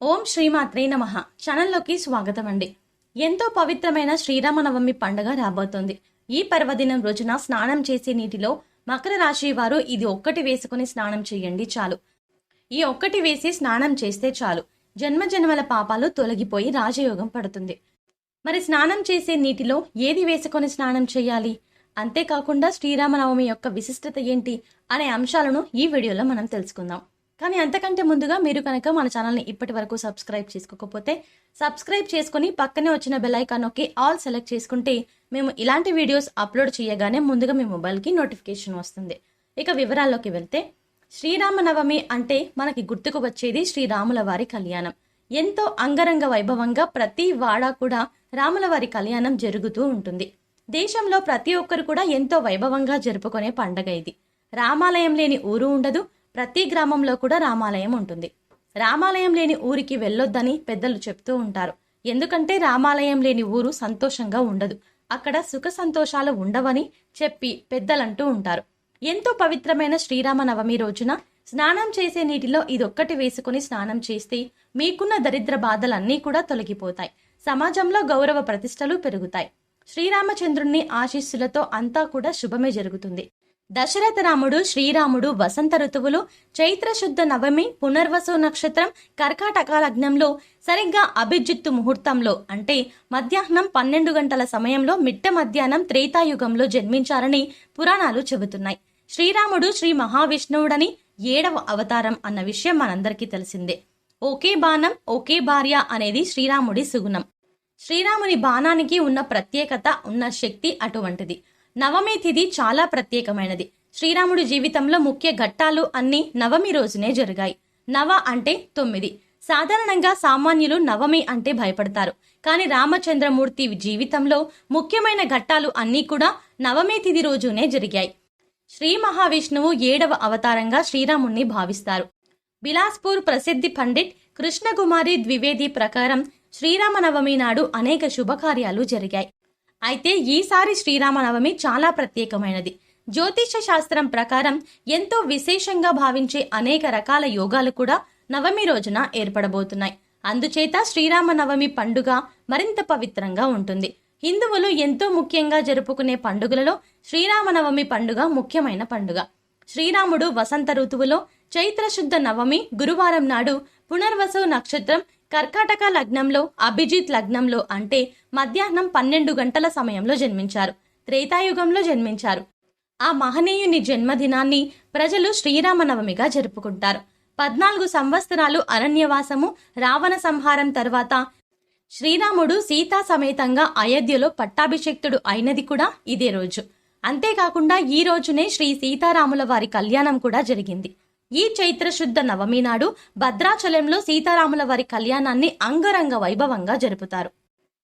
ఓం శ్రీమాత్రే నమ. ఛానల్లోకి స్వాగతం అండి ఎంతో పవిత్రమైన శ్రీరామనవమి పండుగ రాబోతోంది. ఈ పర్వదినం రోజున స్నానం చేసే నీటిలో మకర రాశి వారు ఇది ఒక్కటి వేసుకుని స్నానం చేయండి చాలు. ఈ ఒక్కటి వేసి స్నానం చేస్తే చాలు. జన్మ జన్మల పాపాలు తొలగిపోయి రాజయోగం పడుతుంది. మరి స్నానం చేసే నీటిలో ఏది వేసుకొని స్నానం చేయాలి? అంతేకాకుండా శ్రీరామనవమి యొక్క విశిష్టత ఏంటి? అనే అంశాలను ఈ వీడియోలో మనం తెలుసుకుందాం. కానీ అంతకంటే ముందుగా మీరు కనుక మన ఛానల్ని ఇప్పటి వరకు సబ్స్క్రైబ్ చేసుకోకపోతే సబ్స్క్రైబ్ చేసుకుని పక్కనే వచ్చిన బెల్ ఐకాన్ నొక్కి ఆల్ సెలెక్ట్ చేసుకుంటే మేము ఇలాంటి వీడియోస్ అప్లోడ్ చేయగానే ముందుగా మీ మొబైల్కి నోటిఫికేషన్ వస్తుంది. ఇక వివరాల్లోకి వెళ్తే శ్రీరామనవమి అంటే మనకి గుర్తుకు వచ్చేది శ్రీరాముల వారి కళ్యాణం. ఎంతో అంగరంగ వైభవంగా ప్రతి వాడా కూడా రాముల వారి కళ్యాణం జరుగుతూ ఉంటుంది. దేశంలో ప్రతి ఒక్కరు కూడా ఎంతో వైభవంగా జరుపుకునే పండగ ఇది. రామాలయం లేని ఊరు ఉండదు ప్రతి గ్రామంలో కూడా రామాలయం ఉంటుంది. రామాలయం లేని ఊరికి వెళ్ళొద్దని పెద్దలు చెప్తూ ఉంటారు. ఎందుకంటే రామాలయం లేని ఊరు సంతోషంగా ఉండదు. అక్కడ సుఖ సంతోషాలు ఉండవని చెప్పి పెద్దలంటూ ఉంటారు. ఎంతో పవిత్రమైన శ్రీరామ నవమి రోజున స్నానం చేసే నీటిలో ఇదొక్కటి వేసుకుని స్నానం చేస్తే మీకున్న దరిద్ర బాధలన్నీ కూడా తొలగిపోతాయి. సమాజంలో గౌరవ ప్రతిష్టలు పెరుగుతాయి. శ్రీరామచంద్రుణ్ణి ఆశీస్సులతో అంతా కూడా శుభమే జరుగుతుంది. దశరథ రాముడు శ్రీరాముడు వసంత ఋతువులు చైత్ర శుద్ధ నవమి పునర్వసు నక్షత్రం కర్కాటక లగ్నంలో సరిగ్గా అభిజిత్తు ముహూర్తంలో అంటే మధ్యాహ్నం పన్నెండు గంటల సమయంలో మిట్ట మధ్యాహ్నం త్రేతాయుగంలో జన్మించారని పురాణాలు చెబుతున్నాయి. శ్రీరాముడు శ్రీ మహావిష్ణువుడని ఏడవ అవతారం అన్న విషయం మనందరికీ తెలిసిందే. ఒకే బాణం ఒకే భార్య అనేది శ్రీరాముడి సుగుణం. శ్రీరాముని బాణానికి ఉన్న ప్రత్యేకత ఉన్న శక్తి అటువంటిది. నవమి తిథి చాలా ప్రత్యేకమైనది. శ్రీరాముడి జీవితంలో ముఖ్య ఘట్టాలు అన్నీ నవమి రోజునే జరిగాయి. నవ అంటే తొమ్మిది. సాధారణంగా సామాన్యులు నవమి అంటే భయపడతారు. కానీ రామచంద్రమూర్తి జీవితంలో ముఖ్యమైన ఘట్టాలు అన్నీ కూడా నవమి తిథి రోజునే జరిగాయి. శ్రీ మహావిష్ణువు ఏడవ అవతారంగా శ్రీరాముణ్ణి భావిస్తారు. బిలాస్పూర్ ప్రసిద్ధి పండిట్ కృష్ణకుమారి ద్వివేది ప్రకారం శ్రీరామనవమి నాడు అనేక శుభకార్యాలు జరిగాయి. అయితే ఈసారి శ్రీరామనవమి చాలా ప్రత్యేకమైనది. జ్యోతిష శాస్త్రం ప్రకారం ఎంతో విశేషంగా భావించే అనేక రకాల యోగాలు కూడా నవమి రోజున ఏర్పడబోతున్నాయి. అందుచేత శ్రీరామనవమి పండుగ మరింత పవిత్రంగా ఉంటుంది. హిందువులు ఎంతో ముఖ్యంగా జరుపుకునే పండుగలలో శ్రీరామనవమి పండుగ ముఖ్యమైన పండుగ. శ్రీరాముడు వసంత ఋతువులో చైత్రశుద్ధ నవమి గురువారం నాడు పునర్వసు నక్షత్రం కర్కాటక లగ్నంలో అభిజిత్ లగ్నంలో అంటే మధ్యాహ్నం పన్నెండు గంటల సమయంలో జన్మించారు. త్రేతాయుగంలో జన్మించారు. ఆ మహనీయుని జన్మదినాన్ని ప్రజలు శ్రీరామనవమిగా జరుపుకుంటారు. పద్నాలుగు సంవత్సరాలు అరణ్యవాసము రావణ సంహారం తర్వాత శ్రీరాముడు సీతా సమేతంగా అయోధ్యలో పట్టాభిషిక్తుడు అయినది కూడా ఇదే రోజు. అంతేకాకుండా ఈ రోజునే శ్రీ సీతారాముల వారి కళ్యాణం కూడా జరిగింది. ఈ చైత్రశుద్ధ నవమి నాడు భద్రాచలంలో సీతారాముల వారి కళ్యాణాన్ని అంగరంగ వైభవంగా జరుపుతారు.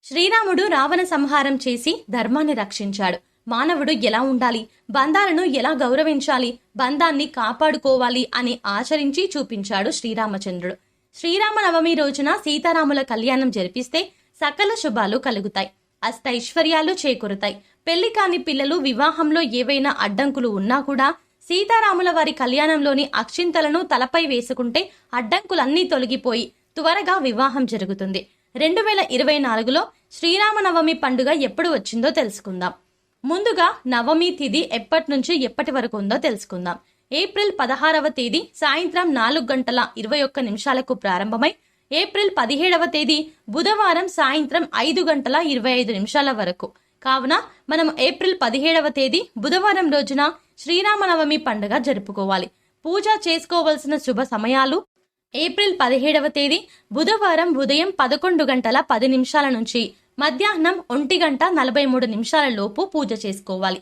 శ్రీరాముడు రావణ సంహారం చేసి ధర్మాన్ని రక్షించాడు. మానవుడు ఎలా ఉండాలి? బంధాలను ఎలా గౌరవించాలి? బంధాన్ని కాపాడుకోవాలి అని ఆచరించి చూపించాడు శ్రీరామచంద్రుడు. శ్రీరామనవమి రోజున సీతారాముల కళ్యాణం జరిపిస్తే సకల శుభాలు కలుగుతాయి. అష్టైశ్వర్యాలు చేకూరుతాయి. పెళ్ళి కాని పిల్లలు వివాహంలో ఏవైనా అడ్డంకులు ఉన్నా కూడా సీతారాముల వారి కళ్యాణంలోని అక్షింతలను తలపై వేసుకుంటే అడ్డంకులన్నీ తొలగిపోయి త్వరగా వివాహం జరుగుతుంది. రెండు వేల ఇరవై నాలుగులో శ్రీరామనవమి పండుగ ఎప్పుడు వచ్చిందో తెలుసుకుందాం. ముందుగా నవమి తిథి ఎప్పటి నుంచి ఎప్పటి వరకు ఉందో తెలుసుకుందాం. ఏప్రిల్ పదహారవ తేదీ సాయంత్రం నాలుగు గంటల ఇరవై ఒక్క నిమిషాలకు ప్రారంభమై ఏప్రిల్ పదిహేడవ తేదీ బుధవారం సాయంత్రం ఐదు గంటల ఇరవై ఐదు నిమిషాల వరకు. కావున మనం ఏప్రిల్ పదిహేడవ తేదీ బుధవారం రోజున శ్రీరామనవమి పండుగ జరుపుకోవాలి. పూజ చేసుకోవలసిన శుభ సమయాలు ఏప్రిల్ పదిహేడవ తేదీ బుధవారం ఉదయం పదకొండు గంటల పది నిమిషాల నుంచి మధ్యాహ్నం ఒంటి గంట నలభై మూడు నిమిషాల లోపు పూజ చేసుకోవాలి.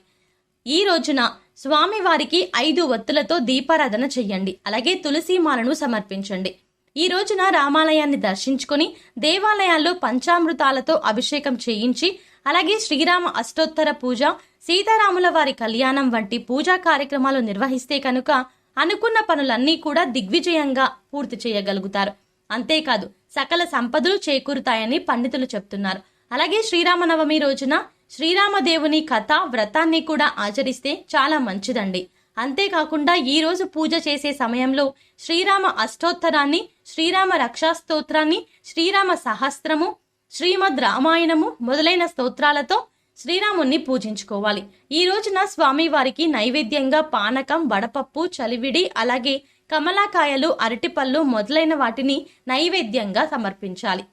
ఈ రోజున స్వామివారికి ఐదు ఒత్తులతో దీపారాధన చెయ్యండి. అలాగే తులసీమాలను సమర్పించండి. ఈ రోజున రామాలయాన్ని దర్శించుకొని దేవాలయాల్లో పంచామృతాలతో అభిషేకం చేయించి అలాగే శ్రీరామ అష్టోత్తర పూజ సీతారాముల వారి కళ్యాణం వంటి పూజా కార్యక్రమాలు నిర్వహిస్తే కనుక అనుకున్న పనులన్నీ కూడా దిగ్విజయంగా పూర్తి చేయగలుగుతారు. అంతేకాదు సకల సంపదలు చేకూరుతాయని పండితులు చెప్తున్నారు. అలాగే శ్రీరామనవమి రోజున శ్రీరామదేవుని కథ వ్రతాన్ని కూడా ఆచరిస్తే చాలా మంచిదండి. అంతేకాకుండా ఈరోజు పూజ చేసే సమయంలో శ్రీరామ అష్టోత్తరాన్ని శ్రీరామ రక్షా స్తోత్రాన్ని శ్రీరామ సహస్రము శ్రీమద్ రామాయణము మొదలైన స్తోత్రాలతో శ్రీరాముణ్ణి పూజించుకోవాలి. ఈ రోజున స్వామివారికి నైవేద్యంగా పానకం వడపప్పు చలివిడి అలాగే కమలాకాయలు అరటిపళ్ళు మొదలైన వాటిని నైవేద్యంగా సమర్పించాలి.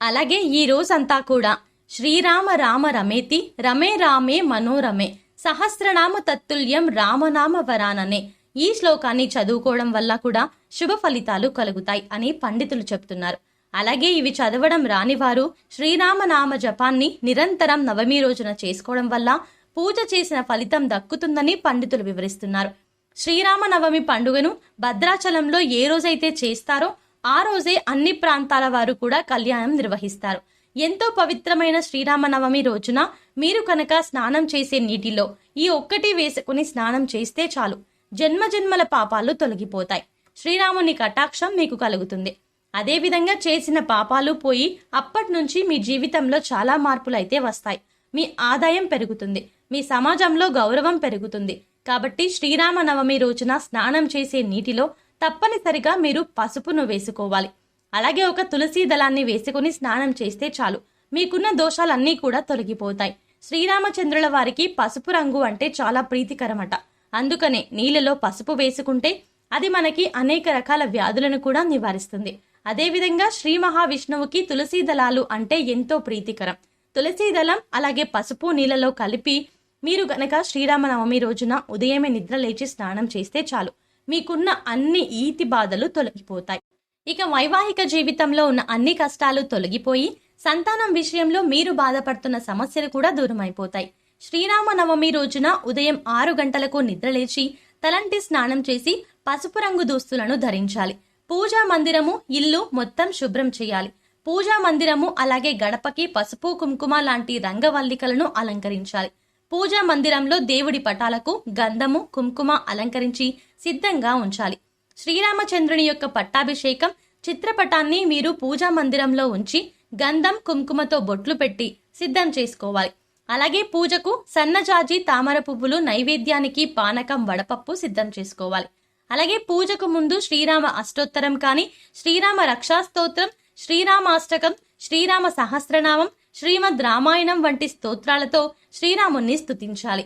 అలాగే ఈ రోజంతా కూడా శ్రీరామ రామ రమేతి రమే రామే మనోరమే సహస్రనామ తత్తుల్యం రామనామ వరాననే ఈ శ్లోకాన్ని చదువుకోవడం వల్ల కూడా శుభ ఫలితాలు కలుగుతాయి అని పండితులు చెప్తున్నారు. అలాగే ఇవి చదవడం రానివారు శ్రీరామనామ జపాన్ని నిరంతరం నవమి రోజున చేసుకోవడం వల్ల పూజ చేసిన ఫలితం దక్కుతుందని పండితులు వివరిస్తున్నారు. శ్రీరామనవమి పండుగను భద్రాచలంలో ఏ రోజైతే చేస్తారో ఆ రోజే అన్ని ప్రాంతాల వారు కూడా కళ్యాణం నిర్వహిస్తారు. ఎంతో పవిత్రమైన శ్రీరామనవమి రోజున మీరు కనుక స్నానం చేసే నీటిలో ఈ ఒక్కటి వేసుకుని స్నానం చేస్తే చాలు. జన్మజన్మల పాపాలు తొలగిపోతాయి. శ్రీరాముని కటాక్షం మీకు కలుగుతుంది. అదేవిధంగా చేసిన పాపాలు పోయి అప్పటి నుంచి మీ జీవితంలో చాలా మార్పులు అయితే వస్తాయి. మీ ఆదాయం పెరుగుతుంది. మీ సమాజంలో గౌరవం పెరుగుతుంది. కాబట్టి శ్రీరామనవమి రోజున స్నానం చేసే నీటిలో తప్పనిసరిగా మీరు పసుపును వేసుకోవాలి. అలాగే ఒక తులసి దళాన్ని వేసుకుని స్నానం చేస్తే చాలు. మీకున్న దోషాలన్నీ కూడా తొలగిపోతాయి. శ్రీరామచంద్రుల వారికి పసుపు రంగు అంటే చాలా ప్రీతికరమట. అందుకనే నీళ్ళలో పసుపు వేసుకుంటే అది మనకి అనేక రకాల వ్యాధులను కూడా నివారిస్తుంది. అదేవిధంగా శ్రీ మహావిష్ణువుకి తులసీ దళాలు అంటే ఎంతో ప్రీతికరం. తులసీ దళం అలాగే పసుపు నీళ్ళలో కలిపి మీరు గనక శ్రీరామనవమి రోజున ఉదయమే నిద్ర లేచి స్నానం చేస్తే చాలు. మీకున్న అన్ని ఈతి బాధలు తొలగిపోతాయి. ఇక వైవాహిక జీవితంలో ఉన్న అన్ని కష్టాలు తొలగిపోయి సంతానం విషయంలో మీరు బాధపడుతున్న సమస్యలు కూడా దూరమైపోతాయి. శ్రీరామనవమి రోజున ఉదయం ఆరు గంటలకు నిద్రలేచి తలంటి స్నానం చేసి పసుపు రంగు దుస్తులను ధరించాలి. పూజా మందిరము ఇల్లు మొత్తం శుభ్రం చేయాలి. పూజా మందిరము అలాగే గడపకి పసుపు కుంకుమ లాంటి రంగవల్లికలను అలంకరించాలి. పూజా మందిరంలో దేవుడి పటాలకు గంధము కుంకుమ అలంకరించి సిద్ధంగా ఉంచాలి. శ్రీరామచంద్రుని యొక్క పట్టాభిషేకం చిత్రపటాన్ని మీరు పూజా మందిరంలో ఉంచి గంధం కుంకుమతో బొట్లు పెట్టి సిద్ధం చేసుకోవాలి. అలాగే పూజకు సన్నజాజి తామర పువ్వులు నైవేద్యానికి పానకం వడపప్పు సిద్ధం చేసుకోవాలి. అలాగే పూజకు ముందు శ్రీరామ అష్టోత్తరం కానీ శ్రీరామ రక్షాస్తోత్రం శ్రీరామాష్టకం శ్రీరామ సహస్రనామం శ్రీమద్ రామాయణం వంటి స్తోత్రాలతో శ్రీరాముణ్ణి స్తుతించాలి.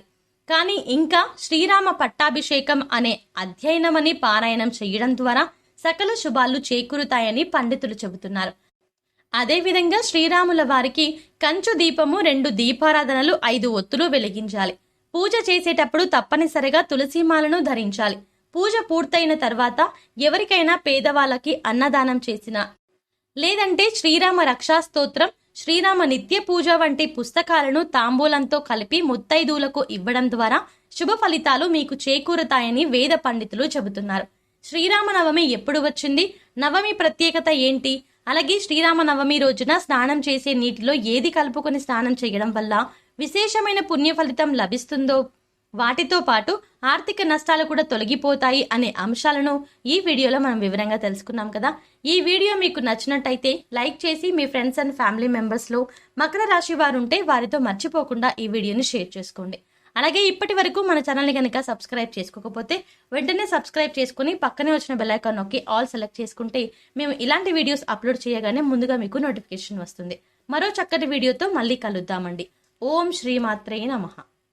కానీ ఇంకా శ్రీరామ పట్టాభిషేకం అనే అధ్యయనమని పారాయణం చేయడం ద్వారా సకల శుభాలు చేకూరుతాయని పండితులు చెబుతున్నారు. అదేవిధంగా శ్రీరాముల వారికి కంచు దీపము రెండు దీపారాధనలు ఐదు ఒత్తులు వెలిగించాలి. పూజ చేసేటప్పుడు తప్పనిసరిగా తులసిమాలను ధరించాలి. పూజ పూర్తయిన తర్వాత ఎవరికైనా పేదవాళ్ళకి అన్నదానం చేసిన లేదంటే శ్రీరామ రక్షా స్తోత్రం శ్రీరామ నిత్య పూజ వంటి పుస్తకాలను తాంబూలంతో కలిపి ముత్తైదువులకు ఇవ్వడం ద్వారా శుభ ఫలితాలు మీకు చేకూరుతాయని వేద పండితులు చెబుతున్నారు. శ్రీరామనవమి ఎప్పుడు వచ్చింది? నవమి ప్రత్యేకత ఏంటి? అలాగే శ్రీరామ నవమి రోజున స్నానం చేసే నీటిలో ఏది కలుపుకొని స్నానం చేయడం వల్ల విశేషమైన పుణ్య ఫలితం లభిస్తుందో వాటితో పాటు ఆర్థిక నష్టాలు కూడా తొలగిపోతాయి అనే అంశాలను ఈ వీడియోలో మనం వివరంగా తెలుసుకున్నాం కదా. ఈ వీడియో మీకు నచ్చినట్టయితే లైక్ చేసి మీ ఫ్రెండ్స్ అండ్ ఫ్యామిలీ మెంబర్స్లో మకర రాశి వారు ఉంటే వారితో మర్చిపోకుండా ఈ వీడియోని షేర్ చేసుకోండి. అలాగే ఇప్పటి వరకు మన ఛానల్ని కనుక సబ్స్క్రైబ్ చేసుకోకపోతే వెంటనే సబ్స్క్రైబ్ చేసుకుని పక్కనే వచ్చిన బెల్లైకాన్ నొక్కి ఆల్ సెలెక్ట్ చేసుకుంటే మేము ఇలాంటి వీడియోస్ అప్లోడ్ చేయగానే ముందుగా మీకు నోటిఫికేషన్ వస్తుంది. మరో చక్కటి వీడియోతో మళ్ళీ కలుద్దామండి. ఓం శ్రీమాత్రే నమః.